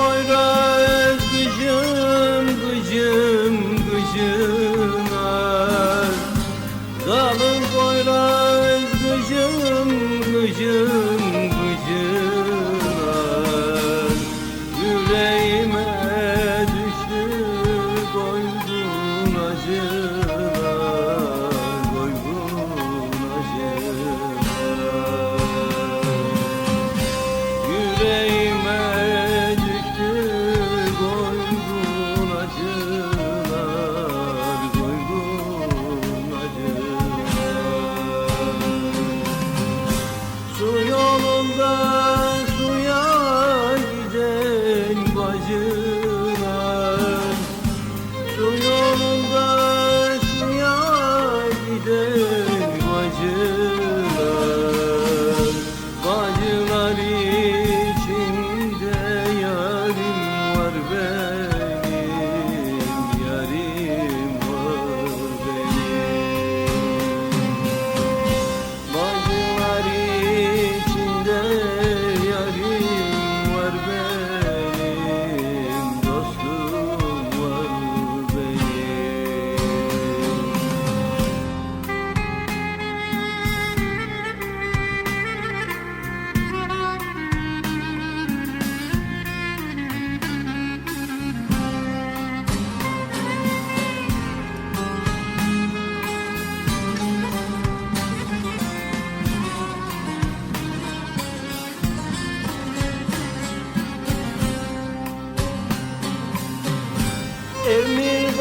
koyra öz gücüm gücüm gücüm öz Dalın koyra öz gücüm over.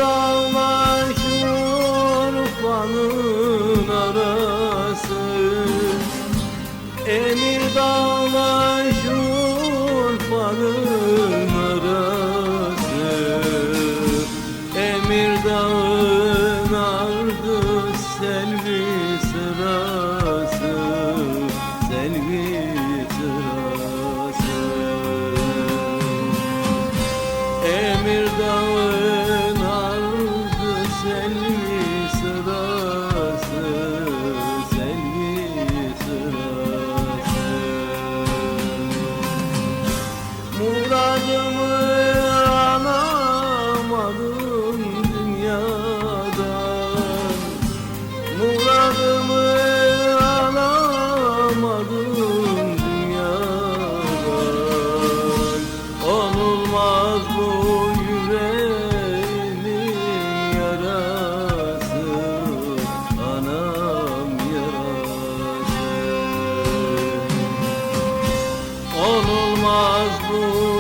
Oh. Muradımı anamadım dünyadan Muradımı anamadım dünyadan Onulmaz bu nós nos